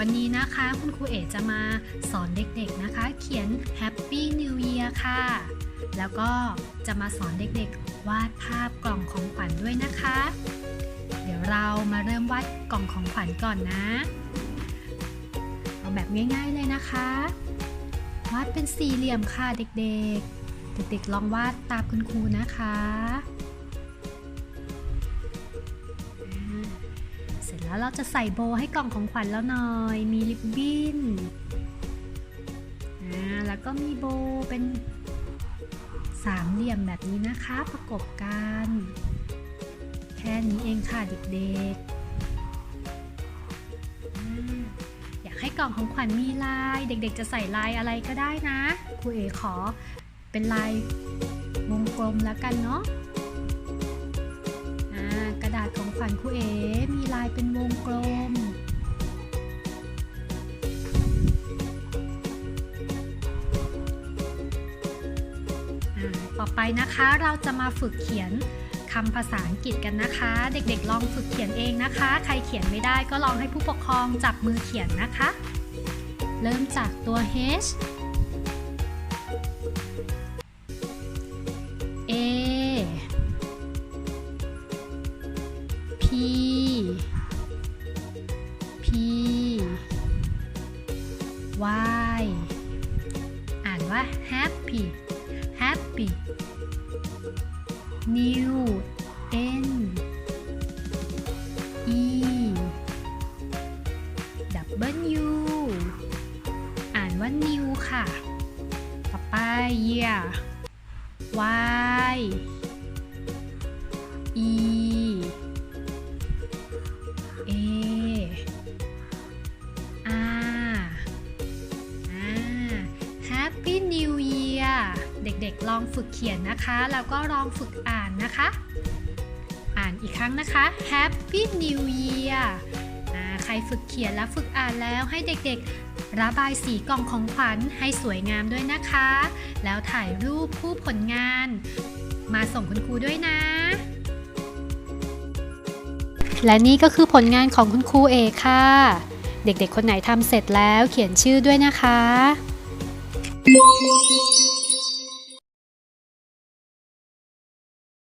วันนี้นะคะ คุณครูเอ๋จะมาสอนเด็กๆนะคะ เขียน Happy New Year ค่ะ แล้วก็จะมาสอนเด็กๆ วาดภาพกล่องของขวัญด้วยนะคะ เดี๋ยวเรามาเริ่มวาดกล่องของขวัญก่อนนะ เอาแบบง่ายๆเลยนะคะ วาดเป็นสี่เหลี่ยมค่ะเด็กๆ เด็กๆลองวาดตามคุณครูนะคะ แล้วเราจะใส่โบให้กล่องของขวัญแล้วหน่อย มีริบบิ้นอ่าแล้วก็มีโบเป็นสามเหลี่ยมแบบนี้นะคะ ประกบกัน แค่นี้เองค่ะเด็กๆ อยากให้กล่องของขวัญมีลาย เด็กๆ จะใส่ลายอะไรก็ได้นะครูเอขอเป็นลายวงกลมแล้วกันเนาะ ระดาษของขวัญครูเอมีลายเป็นวงกลมอ่าต่อไปนะคะเราจะมาฝึกเขียนคำภาษาอังกฤษกันนะคะ เด็กๆลองฝึกเขียนเองนะคะ ใครเขียนไม่ได้ก็ลองให้ผู้ปกครองจับมือเขียนนะคะ เริ่มจากตัว H P Y อ่านว่า happy happy new n e w อ่านว่า new ค่ะ ต่อไป year y a r อ่า Happy New Year เด็กๆลองฝึกเขียนนะคะ แล้วก็ลองฝึกอ่านนะคะ อ่านอีกครั้งนะคะ Happy New Year อ่าใครฝึกเขียนและฝึกอ่านแล้วให้เด็กๆ ระบายสีกล่องของขวัญให้สวยงามด้วยนะคะ แล้วถ่ายรูปคู่ผลงาน มาส่งคุณครูด้วยนะ และนี่ก็คือผลงานของคุณครูเอค่ะ เด็กๆ คนไหนทำเสร็จแล้วเขียนชื่อด้วยนะคะ